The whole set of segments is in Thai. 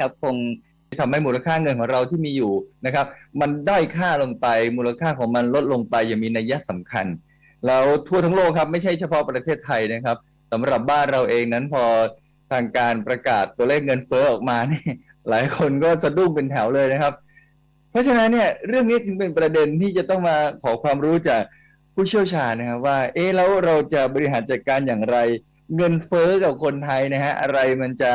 นะครับคงทำให้มูลค่าเงินของเราที่มีอยู่นะครับ มันด้อยค่าลงไปมูลค่าของมันลดลงไปอย่างมีนัยสำคัญ แล้วทั่วทั้งโลกครับไม่ใช่เฉพาะประเทศไทยนะครับสำหรับบ้านเราเองนั้นพอทางการประกาศตัวเลขเงินเฟ้อออกมาเนี่ยหลายคนก็สะดุ้งเป็นแถวเลยนะครับ เพราะฉะนั้นเนี่ยเรื่องนี้จึงเป็นประเด็นที่จะต้องมาขอความรู้จากผู้เชี่ยวชาญนะครับว่า เอ๊ะแล้วเราจะบริหารจัดการอย่างไร เงินเฟ้อกับคนไทยนะฮะอะไรมันจะ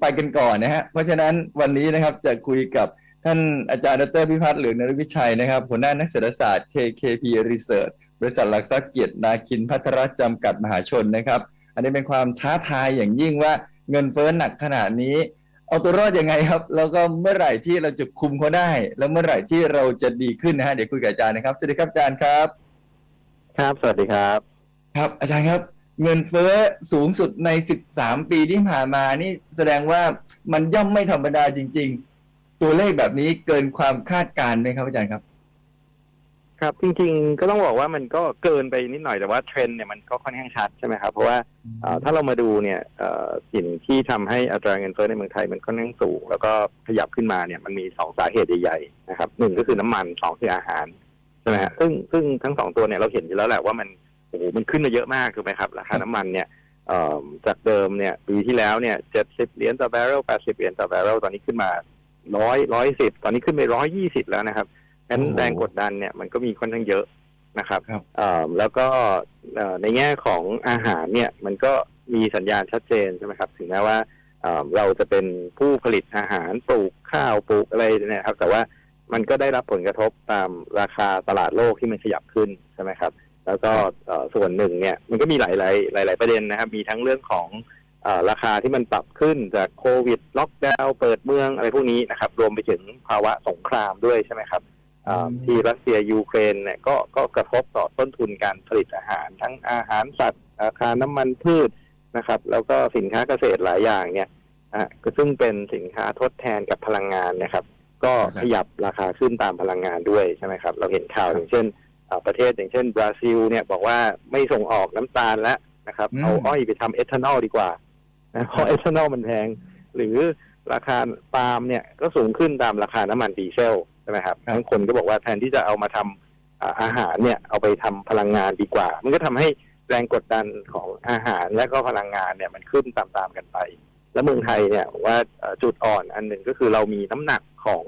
ไปกันก่อนนะฮะ เพราะฉะนั้นวันนี้นะครับจะคุยกับท่านอาจารย์ดรพิพัฒน์เหลืองนรวิชัยนะครับหัวหน้านักเศรษฐศาสตร์ KKP Research บริษัทหลักทรัพย์เกียรตินาคินพัทรจำกัดมหาชนนะครับ อันนี้เป็นความท้าทายอย่างยิ่งว่าเงินเฟ้อหนักขนาดนี้ เอาตัวรอดยังไงครับ แล้วก็เมื่อไหร่ที่เราจะคุมเขาได้ แล้วเมื่อไหร่ที่เราจะดีขึ้นนะฮะเดี๋ยวคุยกับอาจารย์นะครับสวัสดีครับอาจารย์ครับ ครับ สวัสดีครับ ครับอาจารย์ครับ เงินเฟ้อสูงสุดใน 13 ปีที่ผ่านมานี่แสดงว่ามันย่อมไม่ธรรมดาจริง ๆ ตัวเลขแบบนี้เกินความคาดการณ์ไหมครับอาจารย์ครับ ครับ จริง ๆ ก็ต้องบอกว่ามันก็เกินไปนิดหน่อยแต่ว่าเทรนด์เนี่ยมันก็ค่อนข้างชัดใช่ไหมครับเพราะว่าเอ่อถ้าเรามาดูเนี่ยเอ่อสิ่งที่ทำให้อัตราเงินเฟ้อในเมืองไทยมันค่อนข้างสูง แล้วก็ขยับขึ้นมาเนี่ยมันมีสองสาเหตุใหญ่ๆนะครับหนึ่งก็คือน้ำมันสองคืออาหารใช่ไหมฮะซึ่งซึ่งทั้งสองตัวเนี่ยเราเห็นอยู่แล้วแหละว่ามัน โอ้โหมันขึ้นมาเยอะมากถูกไหมครับ ราคาน้ำมันเนี่ยเอ่อจากเดิมเนี่ยปีที่แล้วเนี่ยเจ็ดสิบเหรียญต่อแบเรลแปดสิบเหรียญต่อแบเรลตอนนี้ขึ้นมาร้อยร้อยสิบตอนนี้ขึ้นไปร้อยยี่สิบแล้วนะครับงั้นโอ้โหแรงกดดันเนี่ยมันก็มีค่อนข้างเยอะนะครับครับเอ่อแล้วก็เอ่อในแง่ของอาหารเนี่ยมันก็มีสัญญาณชัดเจนใช่ไหมครับถึงแม้ว่าเอ่อเราจะเป็นผู้ผลิตอาหารปลูกข้าวปลูกอะไรเนี่ยครับแต่ว่ามันก็ได้รับผลกระทบตามราคาตลาดโลกที่มันขยับขึ้นใช่ไหมครับ แล้วก็เอ่อส่วนหนึ่งเนี่ยมันก็มีหลายๆหลายๆประเด็นนะครับ มีทั้งเรื่องของเอ่อราคาที่มันปรับขึ้นจากโควิด ล็อกดาวน์เปิดเมืองอะไรพวกนี้นะครับ รวมไปถึงภาวะสงครามด้วยใช่ไหมครับอ่าอืมที่รัสเซียยูเครนเนี่ยก็ก็กระทบต่อต้นทุนการผลิตอาหาร ทั้งอาหารสัตว์ราคาน้ำมันพืชนะครับ แล้วก็สินค้าเกษตรหลายอย่างเนี่ยอะก็ซึ่งเป็นสินค้าทดแทนกับพลังงานนะครับ ก็ขยับราคาขึ้นตามพลังงานด้วยใช่ไหมครับ เราเห็นข่าวอย่างเช่นอ่า ประเทศอย่างเช่นบราซิลเนี่ยบอกว่าไม่ส่งออกน้ำตาลแล้วนะครับอืมเอาอ้อยไปทำเอทานอลดีกว่านะเพราะเอทานอลมันแพงหรือราคาปาล์มเนี่ยก็สูงขึ้นตามราคาน้ำมันดีเซลใช่ไหมครับครับบางคนก็บอกว่าแทนที่จะเอามาทำอ่าอาหารเนี่ยเอาไปทำพลังงานดีกว่า มันก็ทำให้แรงกดดันของอาหารและก็พลังงานเนี่ยมันขึ้นตามๆกันไป แล้วเมืองไทยเนี่ยผมว่าเอ่อจุดอ่อนอันหนึ่งก็คือเรามีน้ำหนักของ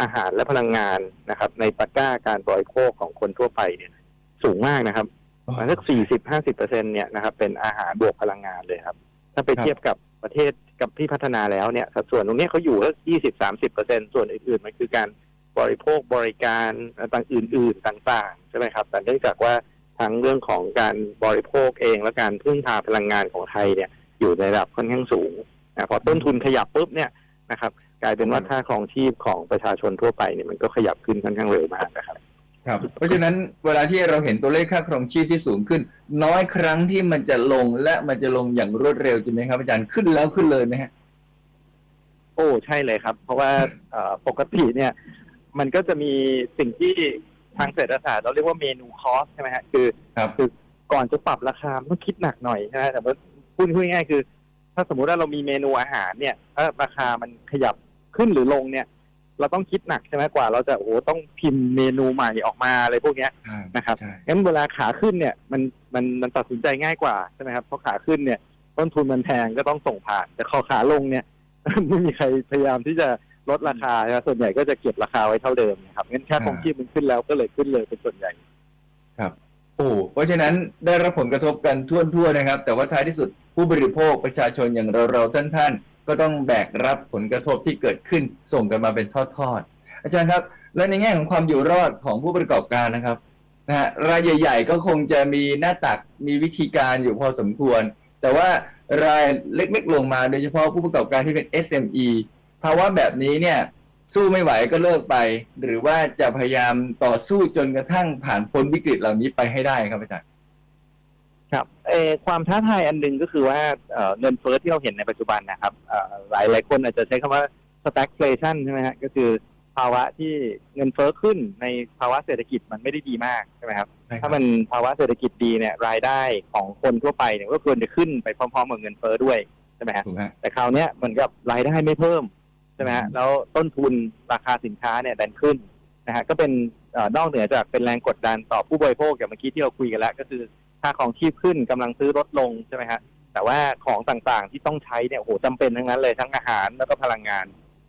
อาหารและพลังงานนะครับ ในตะกร้าการบริโภคของคนทั่วไปเนี่ยสูงมากนะครับประมาณสักสี่สิบห้าสิบเปอร์เซ็นเนี่ยนะครับเป็นอาหารบวกพลังงานเลยครับ ถ้าไปครับเทียบกับประเทศกับที่พัฒนาแล้วเนี่ยสัดส่วนตรงเนี้ยเขาอยู่แล้วยี่สิบสามสิบเปอร์เซ็นส่วนอื่นๆมันคือการบริโภคบริการต่างอื่น ๆต่างๆใช่ไหมครับ แต่เนื่องจากว่าทั้งเรื่องของการบริโภคเองและการพึ่งพาพลังงานของไทยเนี่ยอยู่ในระดับค่อนข้างสูงนะพอต้นทุนขยับปุ๊บเนี่ยนะครับ กลายเป็นว่าค่าครองชีพของประชาชนทั่วไปเนี่ยมันก็ขยับขึ้นค่อนข้างเร็วมากนะครับครับ เพราะฉะนั้นเวลาที่เราเห็นตัวเลขค่าครองชีพที่สูงขึ้น น้อยครั้งที่มันจะลงและมันจะลงอย่างรวดเร็วจริงไหมครับ อาจารย์ขึ้นแล้วขึ้นเลยไหมฮะโอ้ใช่เลยครับ เพราะว่าเอ่อปกติเนี่ย มันก็จะมีสิ่งที่ทางเศรษฐศาสตร์เราเรียกว่าเมนูคอสใช่ไหมฮะคือครับคือก่อนจะปรับราคามันต้องคิดหนักหน่อยใช่ไหมแต่ว่าพูดพูดง่ายๆคือ ถ้าสมมุติว่าเรามีเมนูอาหารเนี่ยถ้าราคามันขยับ ขึ้นหรือลงเนี่ย เราต้องคิดหนักใช่ไหมกว่า เราจะโอ้โหต้องพิมพ์เมนูใหม่ออกมาอะไรพวกเนี้ยนะครับใช่งั้นเวลาขาขึ้นเนี่ยมันมันมันตัดสินใจง่ายกว่าใช่ไหมครับเพราะขาขึ้นเนี่ย ต้นทุนมันแพงก็ต้องส่งผ่าน แต่พอขาลงเนี่ย ไม่มีใครพยายามที่จะลดราคานะครับส่วนใหญ่ก็จะเก็บราคาไว้เท่าเดิมนะครับงั้นค่าครองชีพมันขึ้นแล้วก็เลยขึ้นเลยเป็นส่วนใหญ่โอ้เพราะฉะนั้นได้รับผลกระทบกันทั่วๆนะครับ แต่ว่าท้ายที่สุดผู้บริโภคประชาชนอย่างเราๆท่านๆ ก็ต้องแบกรับผลกระทบที่เกิดขึ้นส่งกันมาเป็นทอดๆอาจารย์ครับ และในแง่ของความอยู่รอดของผู้ประกอบการนะครับนะฮะรายใหญ่ ๆ ก็คงจะมีหน้าตักมีวิธีการอยู่พอสมควร แต่ว่ารายเล็กๆลงมาโดยเฉพาะผู้ประกอบการที่เป็น SME ภาวะแบบนี้เนี่ยสู้ไม่ไหวก็เลิกไป หรือว่าจะพยายามต่อสู้จนกระทั่งผ่านพ้นวิกฤตเหล่านี้ไปให้ได้ครับอาจารย์ ครับเออความท้าทายอันหนึ่งก็คือว่าเอ่อเงินเฟ้อที่เราเห็นในปัจจุบันนะครับเอ่อหลายหลายคนอาจจะใช้คำว่า stagflation ใช่ไหมฮะก็คือภาวะที่เงินเฟ้อขึ้นในภาวะเศรษฐกิจมันไม่ได้ดีมากใช่ไหมครับถ้ามันภาวะเศรษฐกิจดีเนี่ยรายได้ของคนทั่วไปเนี่ยก็ควรจะขึ้นไปพร้อมๆกับเงินเฟ้อด้วยใช่ไหมฮะถูกฮะ แต่คราวเนี้ยเหมือนกับรายได้ไม่เพิ่มช่ไหมฮะแล้วต้นทุนราคาสินค้าเนี่ยดันขึ้นนะฮะก็เป็นเอ่อนอกเหนือจากเป็นแรงกดดันต่อผู้บริโภคอย่างเมื่อกี้ที่เราคุยกันแล้ว ก็คือ ค่าของชีพขึ้นกำลังซื้อลดลงใช่ไหมฮะแต่ว่าของต่างๆที่ต้องใช้เนี่ยโอ้โหจำเป็นทั้งนั้นเลยทั้งอาหารแล้วก็พลังงาน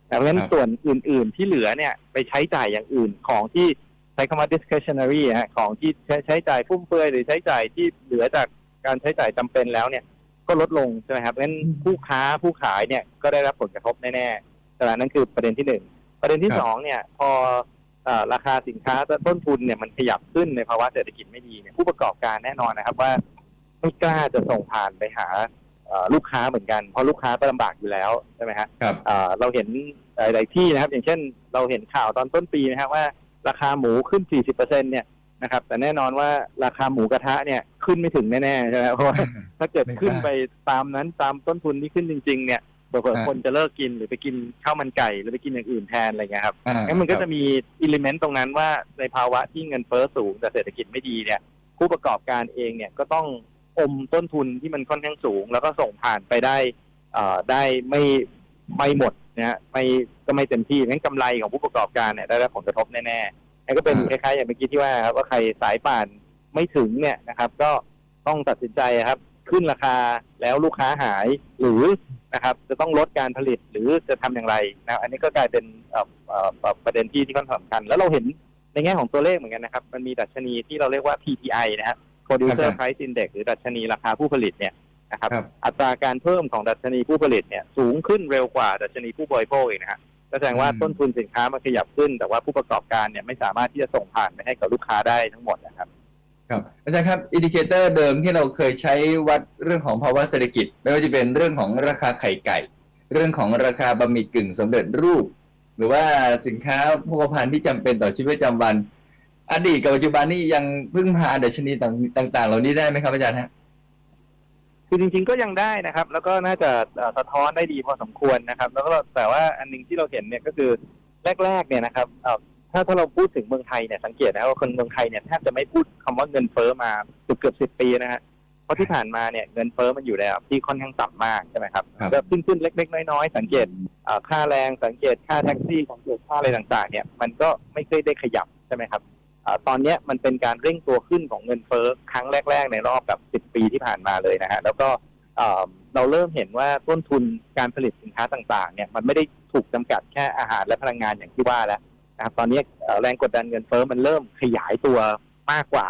แต่เพราะฉะนั้นครับส่วนอื่น ๆ ที่เหลือเนี่ยไปใช้จ่ายอย่างอื่นของที่ใช้คำว่า discretionary ฮะของที่ใช้ใช้จ่ายฟุ่มเฟือยหรือใช้จ่ายที่เหลือจากการใช้จ่ายจำเป็นแล้วเนี่ยก็ลดลงใช่ไหมครับเพราะฉะนั้นผู้ค้าผู้ขายเนี่ยก็ได้รับผลกระทบแน่ๆแต่นั่นคือประเด็นที่หนึ่งประเด็นที่ครับสองเนี่ยพอเอ่อ ราคาสินค้าต้นทุนเนี่ยมันขยับขึ้นในภาวะเศรษฐกิจไม่ดีเนี่ยผู้ประกอบการแน่นอนนะครับว่าไม่กล้าจะส่งผ่านไปหาเอ่อลูกค้าเหมือนกัน เพราะลูกค้าก็ลำบากอยู่แล้วใช่ไหมฮะครับเอ่อเราเห็นหลาย ๆ ที่นะครับ อย่างเช่น เราเห็นข่าวตอนต้นปีนะครับว่า ราคาหมูขึ้น 40%เนี่ยนะครับ แต่แน่นอนว่าราคาหมูกระทะเนี่ยขึ้นไม่ถึงแน่ๆใช่ไหมเพราะว่าถ้าเกิดไม่กล้าขึ้นไปตามนั้นตามต้นทุนที่ขึ้นจริง ๆ เนี่ย เผื่อฮะๆคนจะเลิกกินหรือไปกินข้าวมันไก่หรือไปกินอย่างอื่นแทนอะไรเงี้ยครับอ่างั้นมันก็ครัจะบมีอิเลเมนต์ตรงนั้นว่าในภาวะที่เงินเฟ้อสูงแต่เศรษฐกิจไม่ดีเนี่ย ผู้ประกอบการเองเนี่ยก็ต้องอมต้นทุนที่มันค่อนข้างสูง แล้วก็ส่งผ่านไปได้เอ่อได้ไม่ไม่หมดนะฮะไม่ก็ไม่เต็มที่งั้นกำไรของผู้ประกอบการเนี่ยได้รับผลกระทบแน่ๆนั่นก็เป็นคล้ายๆอย่างเมื่อกี้ที่ว่าครับว่าใครสายป่านไม่ถึงเนี่ยนะครับ ก็ต้องตัดสินใจครับ ขึ้นราคาแล้วลูกค้าหายหรือ นะครับ จะต้องลดการผลิตหรือจะทำอย่างไรนะอันนี้ก็กลายเป็นเอ่อเอ่อเอ่อประเด็นที่ที่ค่อนข้างสำคัญ แล้วเราเห็นในแง่ของตัวเลขเหมือนกันนะครับ มันมีดัชนีที่เราเรียกว่า PPI นะครับ Producer ครับ Price Index หรือดัชนีราคาผู้ผลิตเนี่ยนะครับครับ อัตราการเพิ่มของดัชนีผู้ผลิตเนี่ยสูงขึ้นเร็วกว่าดัชนีผู้บริโภคอีกนะฮะก็แสดงว่าอืมต้นทุนสินค้ามันขยับขึ้น แต่ว่าผู้ประกอบการเนี่ยไม่สามารถที่จะส่งผ่านไปให้กับลูกค้าได้ทั้งหมดนะครับ ครับอาจารย์ครับอินดิเคเตอร์เดิมที่เราเคยใช้วัดเรื่องของภาวะเศรษฐกิจ ไม่ว่าจะเป็นเรื่องของราคาไข่ไก่ เรื่องของราคาบะหมี่กึ่งสำเร็จรูป หรือว่าสินค้าโภคภัณฑ์ที่จำเป็นต่อชีวิตประจำวัน อดีตกับปัจจุบันนี่ยังพึ่งพาดัชนีต่างๆ เหล่านี้ได้ไหมครับอาจารย์ฮะคือจริงๆก็ยังได้นะครับ แล้วก็น่าจะสะท้อนได้ดีพอสมควรนะครับ แล้วก็แต่ว่าอันหนึงที่เราเห็นเนี่ยก็คือแรกๆเนี่ยนะครับ ถ้าถ้าเราพูดถึงเมืองไทยเนี่ยสังเกตนะครับว่าคนเมืองไทยเนี่ยแทบจะไม่พูดคำว่าเงินเฟ้อมาเกือบเกือบสิบปีนะฮะเพราะที่ผ่านมาเนี่ยเงินเฟ้อมันอยู่ในระดับที่ค่อนข้างต่ำมากใช่ไหมครับครับก็ขึ้นขึ้นๆเล็ก ๆ น้อยๆสังเกตเอ่อค่าแรงสังเกตค่าแท็กซี่สังเกตค่าอะไรต่างๆ เนี่ยมันก็ไม่เคยได้ขยับใช่ไหมครับอ่าตอนเนี้ยมันเป็นการเร่งตัวขึ้นของเงินเฟ้อครั้งแรก ๆ ในรอบแบบ10ปีที่ผ่านมาเลยนะฮะแล้วก็อ่าเราเริ่มเห็นว่าต้นทุนการผลิตสินค้าต่างๆ เนี่ยมันไม่ได้ถูกจำกัดแค่อาหารและพลังงานอย่างที่ว่าแล้ว นะครับตอนนี้เอ่อแรงกดดันเงินเฟ้อมันเริ่มขยายตัวมากกว่า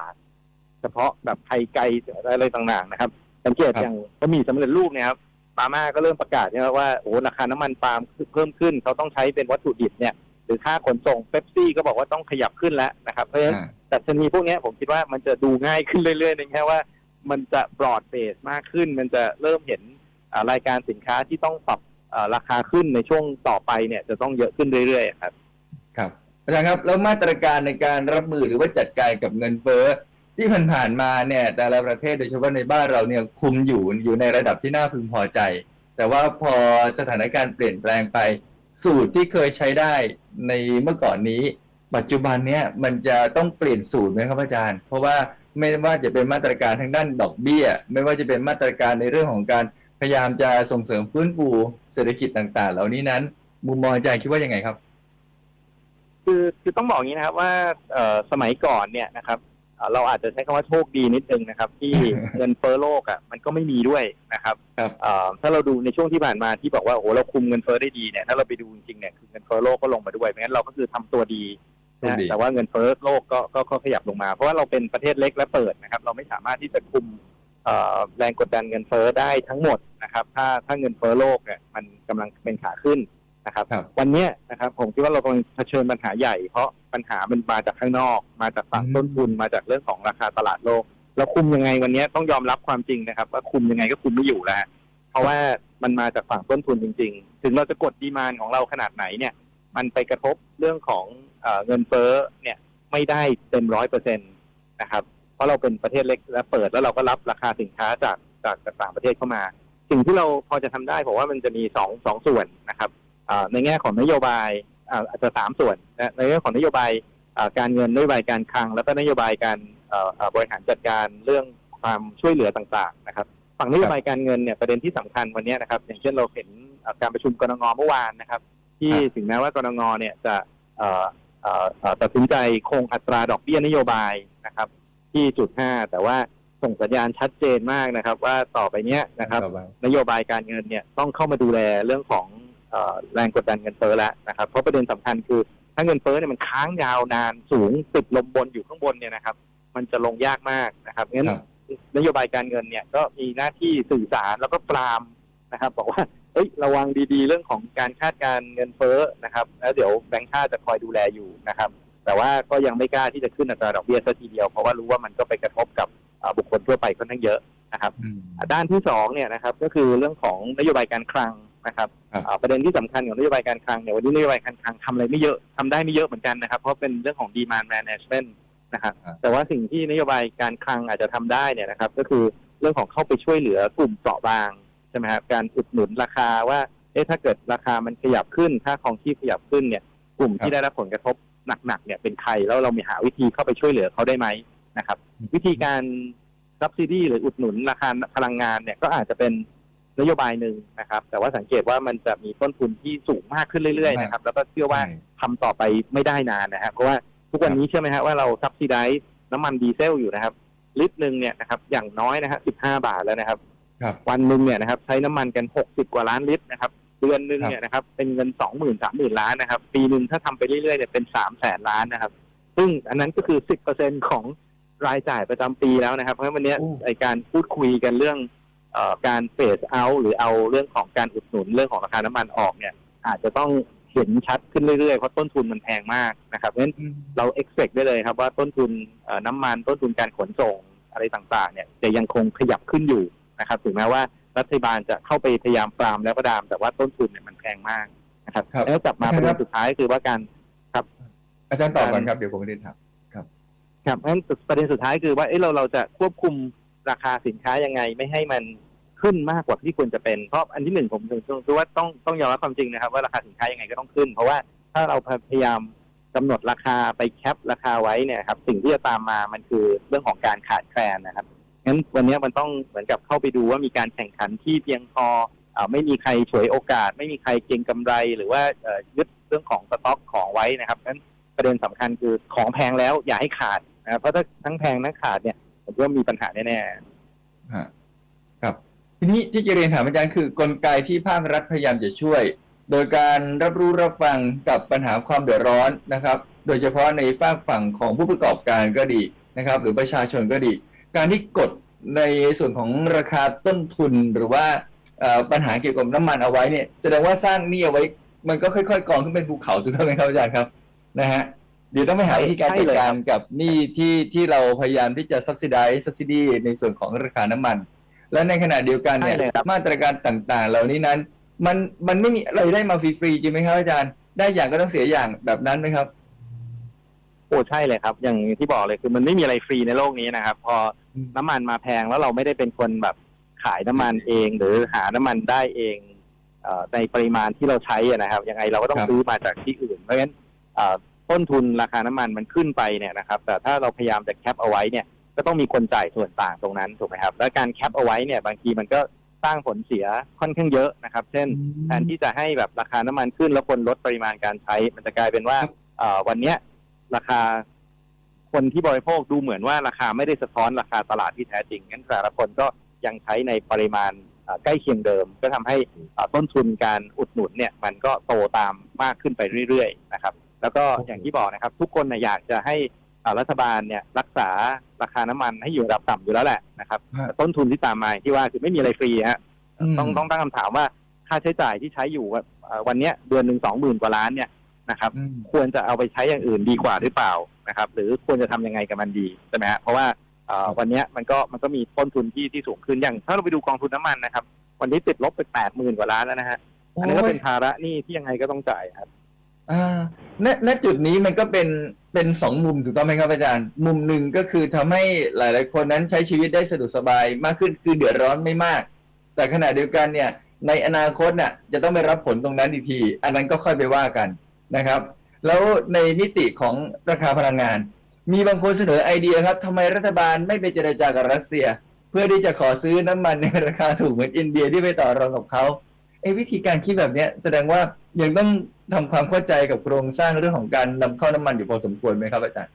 เฉพาะแบบไข่ไก่อะไรต่างๆนะครับ สังเกตครับอย่างบะหมี่สำเร็จรูปเนี่ยครับปาม่าก็เริ่มประกาศนะครับว่าโอ้โหราคาน้ำมันปาล์มเพิ่มขึ้น เขาต้องใช้เป็นวัตถุดิบเนี่ย หรือค่าขนส่งเป๊ปซี่ก็บอกว่าต้องขยับขึ้นแล้วนะครับเพราะฉะนั้นอ่าดัชนีพวกเนี้ยผมคิดว่ามันจะดูง่ายขึ้นเรื่อยๆในแค่ว่ามันจะบรอดเบสมากขึ้น มันจะเริ่มเห็นอ่ารายการสินค้าที่ต้องปรับอ่าราคาขึ้นในช่วงต่อไปเนี่ยจะต้องเยอะขึ้นเรื่อยๆครับครับ อาจารย์ครับ แล้วมาตรการในการรับมือหรือว่าจัดการกับเงินเฟ้อที่ผ่านมาเนี่ยแต่ละประเทศโดยเฉพาะในบ้านเราเนี่ยคุมอยู่อยู่ในระดับที่น่าพึงพอใจ แต่ว่าพอสถานการณ์เปลี่ยนแปลงไป สูตรที่เคยใช้ได้ในเมื่อก่อนนี้ ปัจจุบันเนี้ยมันจะต้องเปลี่ยนสูตรไหมครับอาจารย์ เพราะว่าไม่ว่าจะเป็นมาตรการทางด้านดอกเบี้ย ไม่ว่าจะเป็นมาตรการในเรื่องของการพยายามจะส่งเสริมฟื้นฟูเศรษฐกิจต่าง ๆ เหล่านี้นั้น มุมมองอาจารย์คิดว่ายังไงครับ คือคือต้องบอกอย่างนี้นะครับว่าเอ่อสมัยก่อนเนี่ยนะครับเอ่อเราอาจจะใช้คำว่าโชคดีนิดนึงนะครับ ที่ เงินเฟ้อโลกอะมันก็ไม่มีด้วยนะครับครับ เอ่อถ้าเราดูในช่วงที่ผ่านมาที่บอกว่าโอ้โหเราคุมเงินเฟ้อได้ดีเนี่ยถ้าเราไปดูจริงๆเนี่ยคือเงินเฟ้อโลกก็ลงมาด้วยเพราะงั้นเราก็คือทำตัวดีโชคนะดี แต่ว่าเงินเฟ้อโลกก็ก็ก็ขยับลงมา เพราะว่าเราเป็นประเทศเล็กและเปิดนะครับ เราไม่สามารถที่จะคุมเอ่อแรงกดดันเงินเฟ้อได้ทั้งหมดนะครับ ถ้าถ้าเงินเฟ้อโลกเนี่ยมันกำลังเป็นขาขึ้น นะครับครับ วันเนี้ยนะครับผมคิดว่าเรากำลังเผชิญปัญหาใหญ่ เพราะปัญหามันมาจากข้างนอก มาจากฝั่งอืม ต้นทุนมาจากเรื่องของราคาตลาดโลกเราคุมยังไงวันเนี้ยต้องยอมรับความจริงนะครับ ว่าคุมยังไงก็คุมไม่อยู่แล้วฮะเพราะว่ามันมาจากฝั่งต้นทุนจริง ๆ ถึงเราจะกดดีมานของเราขนาดไหนเนี่ย มันไปกระทบเรื่องของเออเงินเฟ้อเนี่ยไม่ได้เต็มร้อยเปอร์เซ็นตนะครับ เพราะเราเป็นประเทศเล็กและเปิดแล้วเราก็รับราคาสินค้าจากจากจากต่างประเทศเข้ามา สิ่งที่เราพอจะทำได้ผมว่ามันจะมีสองสองส่วนนะครับอ่า ในแง่ของนโยบายอ่าอาจจะสามส่วนนะในเรื่องของนโยบายอ่าการเงินนโยบายการคลัง แล้วก็นโยบายการเอ่อเอ่อบริหารจัดการเรื่องความช่วยเหลือต่างๆนะครับฝั่งนโยบายการเงินเนี่ยประเด็นที่สำคัญวันเนี้ยนะครับ อย่างเช่นเราเห็นอ่าการประชุมกรงงเมื่อวานนะครับทที่ครับถึงแม้ว่ากรงงเนี่ยจะเอ่อเอ่อเอ่อตัดสินใจคงอัตราดอกเบี้ยนโยบายนะครับ ที่จุดห้าแต่ว่าส่งสัญญาณชัดเจนมากนะครับ ว่าต่อไปเนี้ยนะครับต่อไปนโยบายการเงินเนี่ยต้องเข้ามาดูแลเรื่องของเออ แรงกดดันเงินเฟ้อแล้วนะครับเพราะประเด็นสำคัญคือ ถ้าเงินเฟ้อเนี่ยมันค้างยาวนานสูงติดลมบนอยู่ข้างบนเนี่ยนะครับ มันจะลงยากมากนะครับงั้นครับนโยบายการเงินเนี่ยก็มีหน้าที่สื่อสารแล้วก็ปรามนะครับ บอกว่าเอ้ยระวังดีๆ เรื่องของการคาดการณ์เงินเฟ้อนะครับแล้วเดี๋ยวแบงก์ชาติจะคอยดูแลอยู่นะครับ แต่ว่าก็ยังไม่กล้าที่จะขึ้นอัตราดอกเบี้ยซะทีเดียวเพราะว่ารู้ว่ามันก็ไปกระทบกับอ่าบุคคลทั่วไปค่อนข้างเยอะนะครับอืมด้านที่สองเนี่ยนะครับก็คือเรื่องของนโยบายการคลัง นะครับครับอ่าประเด็นที่สำคัญของนโยบายการคลังเนี่ยวันนี้นโยบายการคลังทำอะไรไม่เยอะทำได้ไม่เยอะเหมือนกันนะครับ เพราะเป็นเรื่องของ demand management นะครับครับแต่ว่าสิ่งที่นโยบายการคลังอาจจะทำได้เนี่ยนะครับ ก็คือเรื่องของเข้าไปช่วยเหลือกลุ่มเปราะบางใช่ไหมครับการอุดหนุนราคาว่าเอ๊ะถ้าเกิดราคามันขยับขึ้นค่าครองชีพขยับขึ้นเนี่ย กลุ่มครัที่บได้รับผลกระทบหนักๆเนี่ยเป็นใครแล้วเรามีหาวิธีเข้าไปช่วยเหลือเขาได้ไหมนะครับอืมวิธีการ subsidy หรืออุดหนุนราคาพลังงานเนี่ยก็อาจจะเป็น นโยบายหนึ่งนะครับ แต่ว่าสังเกตว่ามันจะมีต้นทุนที่สูงมากขึ้นเรื่อยๆนะครับ แล้วก็เชื่อว่าใช่ทำต่อไปไม่ได้นานนะครับเพราะว่าทุกวันนี้เชื่อไหมฮะว่าเรา subsidize น้ำมันดีเซลอยู่นะครับ ลิตรหนึ่งเนี่ยนะครับ อย่างน้อยนะฮะ15บาทแล้วนะครับครับ วันหนึ่งเนี่ยนะครับ ใช้น้ำมันกัน60กว่าล้านลิตรนะครับเดือนหนึ่งเนี่ยนะครับเป็นเงิน20,000 30,000ล้านนะครับ ปีหนึ่งถ้าทำไปเรื่อยๆเนี่ยเป็น3แสนล้านนะครับ ซึ่งอันนั้นก็คือ10%ของรายจ่ายประจำปีแล้วนะครับ เพราะฉะนั้นวันเนี้ยโอ้ไอการพูดคุยกันเรื่องเอ่อ การเฟสเอา หรือเอาเรื่องของการอุดหนุนเรื่องของราคาน้ำมันออกเนี่ย อาจจะต้องเห็นชัดขึ้นเรื่อยๆ เพราะต้นทุนมันแพงมากนะครับเพราะฉะนั้นอืมเรา expect ได้เลยครับว่าต้นทุนเอ่อน้ำมันต้นทุนการขนส่งอะไรต่างๆ เนี่ยจะยังคงขยับขึ้นอยู่นะครับถึงแม้ว่ารัฐบาลจะเข้าไปพยายามปรามแล้วก็ตาม แต่ว่าต้นทุนเนี่ยมันแพงมากนะครับครับแล้วกลับมาคปรับระเด็นสุดท้ายคือว่าการอาจารย์ตอบก่อนครับเดี๋ยวผมไม่ได้ถามครับเพราะฉะนั้นประเด็นสุดท้ายคือว่าเอ้เราเราจะควบคุมราคาสินค้ายังไงไม่ให้มัน ขึ้นมากกว่าที่ควรจะเป็นเพราะอันที่หนึ่งผมถึงคือว่าต้องต้องยอมรับความจริงนะครับ ว่าราคาสินค้ายังไงก็ต้องขึ้น เพราะว่าถ้าเราพยายามกำหนดราคาไปแคปราคาไว้เนี่ยครับสิ่งที่จะตามมามันคือเรื่องของการขาดแคลนนะครับงั้นวันนี้มันต้องเหมือนกับเข้าไปดูว่ามีการแข่งขันที่เพียงพออไม่มีใครฉวยโอกาส ไม่มีใครเก็งกำไร หรือว่ายึดเรื่องของสต็อกของไว้นะครับงั้นประเด็นสำคัญคือของแพงแล้วอย่าให้ขาดนะเพราะถ้าทั้งแพงทั้งขาดเนี่ยผมว่ามีปัญหาแน่ๆ ทีนี้ที่จะเรียนถามอาจารย์คือกลไกที่ภาครัฐพยายามจะช่วย โดยการรับรู้รับฟังกับปัญหาความเดือดร้อนนะครับ โดยเฉพาะในฝากฝั่งของผู้ประกอบการก็ดีนะครับ หรือประชาชนก็ดี การที่กดในส่วนของราคาต้นทุนหรือว่าปัญหาเกี่ยวกับน้ำมันเอาไว้เนี่ยแสดงว่าสร้างหนี้เอาไว้ มันก็ค่อยๆกองขึ้นเป็นภูเขาถูกต้องไหมครับอาจารย์ครับนะฮะเดี๋ยวต้องไปหาวิธีการจัดการกับหนี้ที่ที่เราพยายามที่จะ subsidize subsidy ในส่วนของราคาน้ำมัน และในขณะเดียวกันเนี่ยใช่เลยครับ มาตรการต่างๆ เหล่านี้นั้น มันมันไม่มีอะไรได้มาฟรีๆจริงไหมครับอาจารย์ ได้อย่างก็ต้องเสียอย่างแบบนั้นไหมครับ โอ้ใช่เลยครับ อย่างที่บอกเลยคือมันไม่มีอะไรฟรีในโลกนี้นะครับ พอน้ำมันมาแพงแล้วเราไม่ได้เป็นคนแบบขายน้ำมันเอง หรือหาน้ำมันได้เองเออในปริมาณที่เราใช้อะนะครับยังไงเราก็ต้องครับ ซื้อมาจากที่อื่นเพราะฉะนั้นเอ่อต้นทุนราคาน้ำมันมันขึ้นไปเนี่ยนะครับ แต่ถ้าเราพยายามจะแคปเอาไว้เนี่ย ก็ต้องมีคนจ่ายส่วนต่างตรงนั้นถูกไหมครับ และการแคปเอาไว้เนี่ยบางทีมันก็สร้างผลเสียค่อนข้างเยอะนะครับ เช่นแทนที่จะให้แบบราคาน้ำมันขึ้นแล้วคนลดปริมาณการใช้ มันจะกลายเป็นว่าครับเอ่อวันเนี้ยราคาคนที่บริโภคดูเหมือนว่าราคาไม่ได้สะท้อนราคาตลาดที่แท้จริงงั้นแต่ละคนก็ยังใช้ในปริมาณเอ่อใกล้เคียงเดิม ก็ทำให้เอ่อต้นทุนการอุดหนุนเนี่ย มันก็โตตามมากขึ้นไปเรื่อยๆนะครับ แล้วก็อย่างที่บอกนะครับ ทุกคนน่ะอยากจะให้เอ่อ รัฐบาลเนี่ยรักษาราคาน้ำมันให้อยู่ระดับต่ำอยู่แล้วแหละนะครับฮะแต่ต้นทุนที่ตามมาอย่างที่ว่าคือไม่มีอะไรฟรีฮะมต้องต้องตั้งคำถามว่าค่าใช้จ่ายที่ใช้อยู่ว่าเอ่อวันเนี้ยเดือนหนึ่งสองหมื่นกว่าล้านเนี่ยนะครับอืมควรจะเอาไปใช้อย่างอื่นดีกว่าหรือเปล่านะครับ หรือควรจะทำยังไงกับมันดีใช่ไหมฮะเพราะว่าเอ่อวันเนี้ยมันก็มันก็มีต้นทุนที่ที่สูงขึ้นอย่างถ้าเราไปดูกองทุนน้ำมันนะครับ วันนี้ติดลบไปแปดหมื่นกว่าล้านแล้วนะฮะอันนี้ก็เป็นภาระหนี้ที่ยังไงก็ต้องจ่ายครับ อ่าณณจุดนี้มันก็เป็นเป็นสองมุมถูกต้องไหมครับอาจารย์ มุมหนึ่งก็คือทำให้หลาย ๆ คนนั้นใช้ชีวิตได้สะดวกสบายมากขึ้นคือเดือดร้อนไม่มาก แต่ขณะเดียวกันเนี่ย ในอนาคตน่ะจะต้องไปรับผลตรงนั้นอีกที อันนั้นก็ค่อยไปว่ากันนะครับ แล้วในมิติของราคาพลังงาน มีบางคนเสนอไอเดียครับทำไมรัฐบาลไม่ไปเจรจากับรัสเซีย เพื่อที่จะขอซื้อน้ำมันในราคาถูกเหมือนอินเดียที่ไปต่อรองกับเขาไอ้วิธีการคิดแบบเนี้ยแสดงว่ายังต้อง ทำความเข้าใจกับโครงสร้างเรื่องของการนำเข้าน้ำมันอยู่พอสมควรไหมครับอาจารย์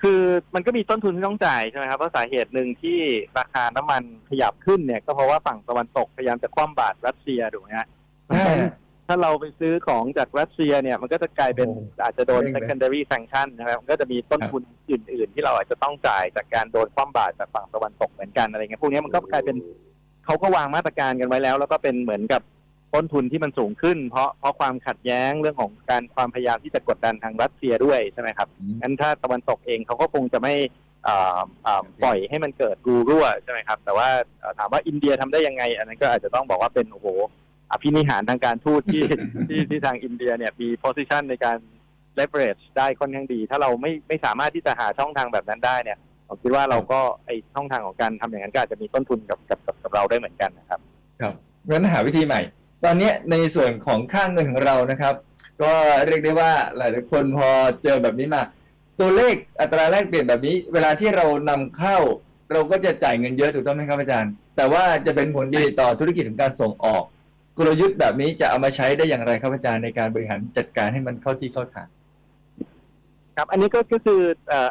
คือมันก็มีต้นทุนที่ต้องจ่ายใช่ไหมครับเพราะสาเหตุหนึ่งที่ราคาน้ำมันขยับขึ้นเนี่ย ก็เพราะว่าฝั่งตะวันตกพยายามจะคว่ำบาตรรัสเซียถูกไหมฮะใช่ถ้าเราไปซื้อของจากรัสเซียเนี่ย มันก็จะกลายเป็นโอ้อาจจะโดนเร่งเลย secondary sanction นะครับมันก็จะมีต้นทุนอื่น ๆ ที่เราอาจจะต้องจ่ายจากการโดนคว่ำบาตรจากฝั่งตะวันตกเหมือนกันอะไรเงี้ยพวกนี้มันก็กลายเป็นเขาก็วางมาตรการกันไว้แล้ว แล้วก็เป็นเหมือนกับ ต้นทุนที่มันสูงขึ้น เพราะเพราะความขัดแย้งเรื่องของการความพยายามที่จะกดดันทางรัสเซียด้วยใช่ไหมครับงั้นถ้าตะวันตกเองเขาก็คงจะไม่อ่าอ่าปล่อยให้มันเกิดรูรั่วใช่ไหมครับ แต่ว่าเอ่อถามว่าอินเดียทำได้ยังไง อันนั้นก็อาจจะต้องบอกว่าเป็นโอ้โหอภินิหารทางการทูตที่ที่ที่ทางอินเดียเนี่ยมี position ในการ leverage ได้ค่อนข้างดี ถ้าเราไม่ไม่สามารถที่จะหาช่องทางแบบนั้นได้เนี่ยผมคิดว่าเราก็ไอช่องทางของการทำอย่างนั้นก็อาจจะมีต้นทุนกับกับกับกับเราได้เหมือนกันนะครับ ครับงั้นหาวิธีใหม่ ตอนนี้ในส่วนของค่างเงินของเรานะครับ ก็เรียกได้ว่าหลายคนพอเจอแบบนี้มา ตัวเลขอัตราแลกเปลี่ยนแบบนี้ เวลาที่เรานำเข้า เราก็จะจ่ายเงินเยอะถูกต้องไหมครับอาจารย์ แต่ว่าจะเป็นผลดีต่อธุรกิจของการส่งออก กลยุทธ์แบบนี้จะเอามาใช้ได้อย่างไรครับอาจารย์ในการบริหารจัดการให้มันเข้าที่เข้าทางครับ อันนี้ก็คือ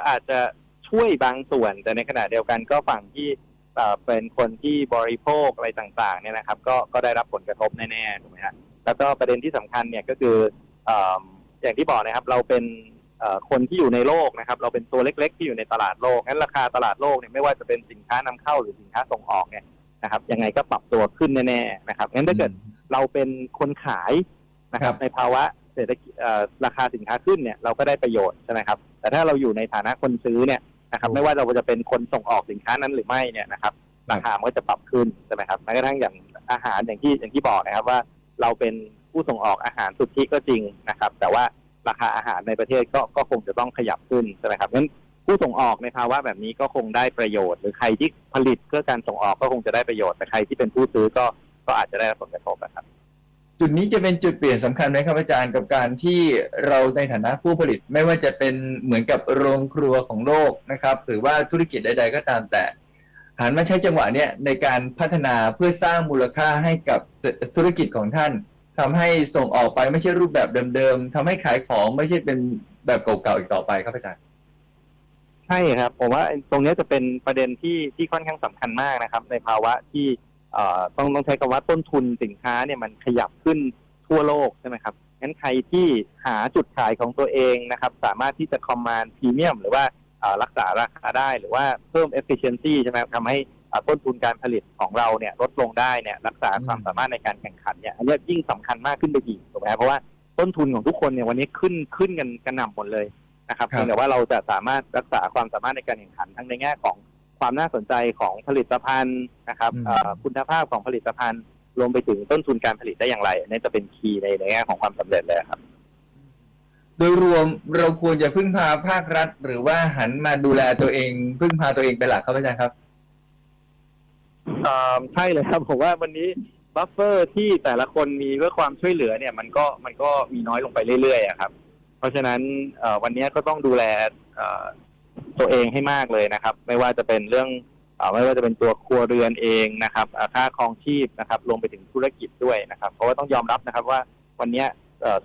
อาจจะช่วยบางส่วนแต่ในขณะเดียวกันก็ฝั่งที่ เอ่อเป็นคนที่บริโภคอะไรต่างๆเนี่ยนะครับ ก็ก็ได้รับผลกระทบแน่ๆถูกไหมฮะแล้วก็ประเด็นที่สำคัญเนี่ยก็คือเอ่ออย่างที่บอกนะครับ เราเป็นเอ่อคนที่อยู่ในโลกนะครับ เราเป็นตัวเล็ก ๆ ที่อยู่ในตลาดโลกงั้นราคาตลาดโลกเนี่ยไม่ว่าจะเป็นสินค้านำเข้าหรือสินค้าส่งออกเนี่ยนะครับ ยังไงก็ปรับตัวขึ้นแน่ๆนะครับงั้นถ้าเกิดเราเป็นคนขายนะครัครับบในภาวะเศรษฐกิจเอ่อราคาสินค้าขึ้นเนี่ยเราก็ได้ประโยชน์ใช่ไหมครับ แต่ถ้าเราอยู่ในฐานะคนซื้อเนี่ย นะครับไม่ว่าเราจะเป็นคนส่งออกสินค้านั้นหรือไม่เนี่ยนะครับราคามันก็จะปรับขึ้นใช่ไหมครับแม้กระทั่งอย่างอาหารอย่างที่อย่างที่บอกนะครับว่าเราเป็นผู้ส่งออกอาหารสุทธิก็จริงนะครับ แต่ว่าราคาอาหารในประเทศก็ก็คงจะต้องขยับขึ้นใช่ไหมครับงั้นผู้ส่งออกในภาวะแบบนี้ก็คงได้ประโยชน์ หรือใครที่ผลิตเพื่อการส่งออกก็คงจะได้ประโยชน์แต่ใครที่เป็นผู้ซื้อก็ก็อาจจะได้รับผลกระทบนะครับ จุดนี้จะเป็นจุดเปลี่ยนสำคัญไหมครับอาจารย์กับการที่เราในฐานะผู้ผลิตไม่ว่าจะเป็นเหมือนกับโรงครัวของโลกนะครับ หรือว่าธุรกิจใด ๆ ก็ตามแต่หันมาใช้จังหวะเนี้ยในการพัฒนาเพื่อสร้างมูลค่าให้กับธุรกิจของท่านทำให้ส่งออกไปไม่ใช่รูปแบบเดิมๆทำให้ขายของไม่ใช่เป็นแบบเก่าๆอีกต่อไปครับอาจารย์ใช่ครับผมว่าตรงนี้จะเป็นประเด็นที่ที่ค่อนข้างสำคัญมากนะครับ ในภาวะที่ ต้องต้องใช้คำว่าต้นทุนสินค้าเนี่ยมันขยับขึ้นทั่วโลกใช่ไหมครับงั้นใครที่หาจุดขายของตัวเองนะครับ สามารถที่จะคอมมานด์พรีเมียมหรือว่าเอ่อรักษาราคาได้หรือว่าเพิ่ม efficiency ใช่ไหมครับทำให้เอ่อต้นทุนการผลิตของเราเนี่ยลดลงได้เนี่ยรักษาความสามารถในการแข่งขันเนี่ยอันนี้ยิ่งสำคัญมากขึ้นไปอีกถูกไหมครับเพราะว่าต้นทุนของทุกคนเนี่ยวันนี้ขึ้นขึ้นกันกระหน่ำหมดเลยนะครับครับเพียงแต่ว่าเราจะสามารถรักษาความสามารถในการแข่งขันทั้งในแง่ของ ความน่าสนใจของผลิตภัณฑ์นะครับอืม เอ่อคุณภาพของผลิตภัณฑ์ รวมไปถึงต้นทุนการผลิตได้อย่างไรอันนี้จะเป็นคีย์ในในแง่ของความสำเร็จเลยครับ โดยรวมเราควรจะพึ่งพาภาครัฐ หรือว่าหันมาดูแลตัวเอง พึ่งพาตัวเองเป็นหลักครับอาจารย์ครับเอ่อใช่เลยครับผมว่าวันนี้บัฟเฟอร์ที่แต่ละคนมีเพื่อความช่วยเหลือเนี่ยมันก็มันก็มีน้อยลงไปเรื่อยๆอะครับ เพราะฉะนั้นเอ่อวันนี้ก็ต้องดูแลเอ่อ ตัวเองให้มากเลยนะครับ ไม่ว่าจะเป็นเรื่องไม่ว่าจะเป็นตัวครัวเรือนเองนะครับค่าครองชีพนะครับรวมไปถึงธุรกิจด้วยนะครับ เพราะว่าต้องยอมรับนะครับว่าวันนี้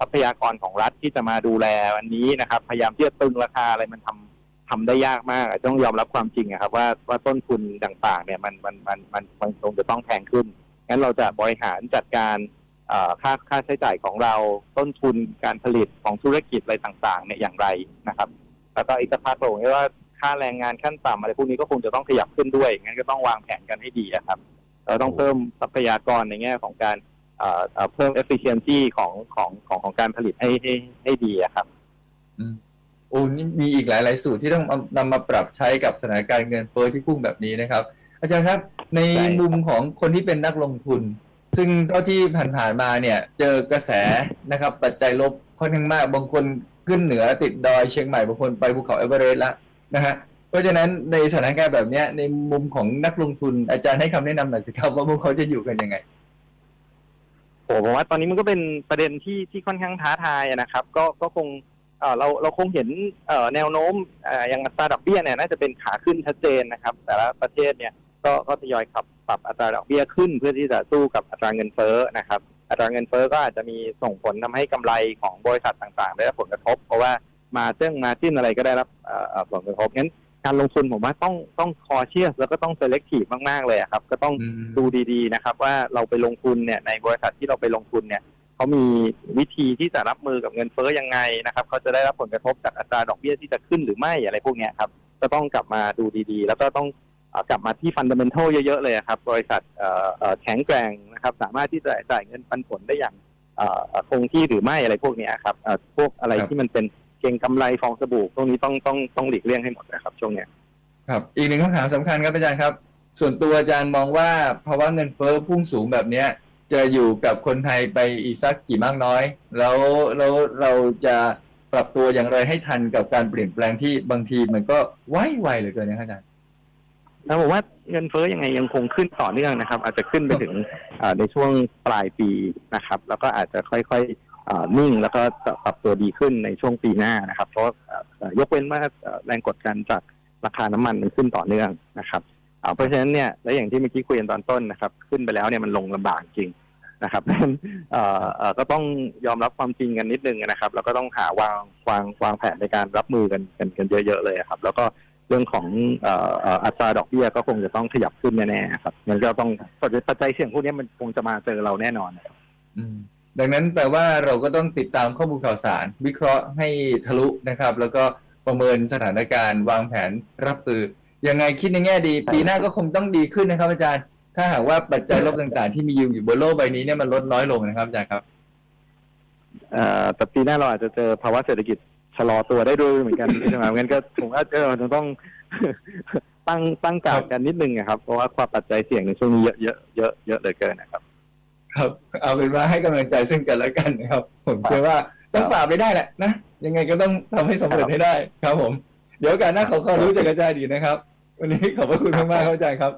ทรัพยากรของรัฐที่จะมาดูแลวันนี้นะครับ พยายามที่จะตึงราคาอะไรมันทำทำได้ยากมากต้องยอมรับความจริงอะครับ ว่าว่าต้นทุนต่างๆเนี่ยมันมันมันมันมันคงจะต้องแพงขึ้นงั้นเราจะบริหารจัดการค่าค่าใช้จ่ายของเราต้นทุนการผลิตของธุรกิจอะไรต่างๆเนี่ยอย่างไรนะครับ แล้วก็อีกสักพักเราเห็นว่า ค่าแรงงานขั้นต่ำอะไรพวกนี้ก็คงจะต้องขยับขึ้นด้วยงั้นก็ต้องวางแผนกันให้ดีอะครับ เราต้องเพิ่มทรัพยากรในแง่ของการเอ่อเอ่อเพิ่ม efficiency ของของของของการผลิตให้ให้ให้ดีอะครับ อืมโอ้นี่มีอีกหลาย ๆ สูตรที่ต้องเอานำมาปรับใช้กับสถานการณ์เงินเฟ้อที่พุ่งแบบนี้นะครับ อาจารย์ครับ ในใช่มุมของคนที่เป็นนักลงทุน ซึ่งเท่าที่ผ่านๆมาเนี่ย เจอกระแสนะครับ ปัจจัยลบค่อนข้างมาก บางคนขึ้นเหนือติดดอยเชียงใหม่บางคนไปภูเขาเอเวอเรสต์แล้ว นะฮะเพราะฉะนั้นในสถานการณ์แบบเนี้ยในมุมของนักลงทุนอาจารย์ให้คำแนะนำหน่อยสิครับว่าพวกเขาจะอยู่กันยังไงโอ้ผมว่าตอนนี้มันก็เป็นประเด็นที่ที่ค่อนข้างท้าทายนะครับ ก็ก็คงเราเราคงเห็นแนวโน้มอย่างอัตราดอกเบี้ยเนี่ยน่าจะเป็นขาขึ้นชัดเจนนะครับ แต่ละประเทศเนี่ยก็ก็ทยอยขับปรับอัตราดอกเบี้ยขึ้น เพื่อที่จะสู้กับอัตราเงินเฟ้อนะครับ อัตราเงินเฟ้อก็อาจจะมีส่งผลทำให้กำไรของบริษัทต่างๆ ได้รับผลกระทบ เพราะว่า มาเจ้งมาจิ้นอะไรก็ได้รับเอ่อเอ่อผลกระทบงั้นการลงทุนผมว่าต้องต้องคอเชียสแล้วก็ต้องเซเล c ทีฟมากๆเลยอะครับ ก็ต้องอืมดูดีๆนะครับ ว่าเราไปลงทุนเนี่ยในบริษัทที่เราไปลงทุนเนี่ยเขามีวิธีที่จะรับมือกับเงินเฟ้อยังไงนะครับเขาจะได้รับผลกระทบจากอัตราดอกเบี้ยที่จะขึ้นหรือไม่อะไรพวกเนี้ยครับก็ต้องกลับมาดูดีๆ แล้วก็ต้องเอ่อกลับมาที่ฟันเดเมนทัลเยอะๆเลยอะครับ บริษัทเอ่อเอ่อแข็งแกร่งนะครับ สามารถที่จะจ่ายเงินปันผลได้อย่างเอ่อเอ่อคงที่หรือไม่อะไรพวกเนี้ยครับเอ่อพวกอะไรครับที่มันเป็นเก็งกำไรฟองสบู่พวกนี้ต้องต้องต้องหลีกเลี่ยงให้หมดนะครับช่วงเนี้ยครับ อีกหนึ่งคำถามสำคัญครับอาจารย์ครับ ส่วนตัวอาจารย์มองว่าภาวะเงินเฟ้อพุ่งสูงแบบเนี้ยจะอยู่กับคนไทยไปอีกสักกี่มากน้อย แล้วแล้วเราจะปรับตัวอย่างไรให้ทันกับการเปลี่ยนแปลงที่บางทีมันก็ไวไวเหลือเกินนะครับอาจารย์แล้วผมว่าเงินเฟ้อยังไงยังคงขึ้นต่อเนื่องนะครับ อาจจะขึ้นไปถึงเอ่อในช่วงปลายปีนะครับ แล้วก็อาจจะค่อยๆเอ่อ นิ่งแล้วก็ปรับตัวดีขึ้นในช่วงปีหน้านะครับ เพราะยกเว้นว่าแรงกดดันจากราคาน้ำมันมันขึ้นต่อเนื่องนะครับเพราะฉะนั้นเนี่ยและอย่างที่เมื่อกี้คุยกันตอนต้นนะครับ ขึ้นไปแล้วเนี่ยมันลงลำบากจริงนะครับเพราะฉะนั้นก็ต้องยอมรับความจริงกันนิดนึงนะครับ แล้วก็ต้องหาวางวางวางแผนในการรับมือกันกันกันเยอะๆเลยครับ แล้วก็เรื่องของอัตราดอกเบี้ยก็คงจะต้องขยับขึ้นแน่ๆครับมันก็ต้องปัจจัยเสี่ยงพวกนี้มันคงจะมาเจอเราแน่นอนอืม ดังนั้นแปลว่าเราก็ต้องติดตามข้อมูลข่าวสาร วิเคราะห์ให้ทะลุนะครับ แล้วก็ประเมินสถานการณ์ วางแผนรับมือยังไงคิดในแง่ดี ปีหน้าก็คงต้องดีขึ้นนะครับ อาจารย์ ถ้าหากว่าปัจจัยลบต่างๆ ที่มีอยู่อยู่บนโลกใบนี้เนี่ยมันลดน้อยลงนะครับอาจารย์ครับแต่ปีหน้าเราอาจจะเจอภาวะเศรษฐกิจชะลอตัวได้ด้วยเหมือนกันใช่ไหมงั้นก็ผมว่าเออเราต้องตั้งตั้งการดกันนิดนึงอะครับ เพราะว่าความปัจจัยเสี่ยงในช่วงนี้เยอะเยอะเยอะเยอะเลือเกินนะครับ ครับ เอาเป็นว่าให้กำลังใจซึ่งกันและกันนะครับ ผมเชื่อว่าต้องปราบไปได้แหละนะยังไงก็ต้องทำให้สำเร็จให้ได้ครับผม เดี๋ยวโอการหน้าขอขอรู้จากอาจารย์ดีนะครับ วันนี้ขอบพระคุณมากๆครับอาจารย์ครับ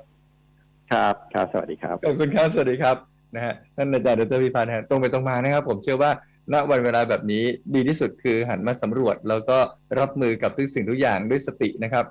ครับครับสวัสดีครับ ขอบคุณครับสวัสดีครับนะฮะท่านอาจารย์ดรพิพัฒน์ฮะตรงไปตรงมานะครับ ผมเชื่อว่าณวันเวลาแบบนี้ดีที่สุดคือหันมาสำรวจ แล้วก็รับมือกับทุกสิ่งทุกอย่างด้วยสตินะครับ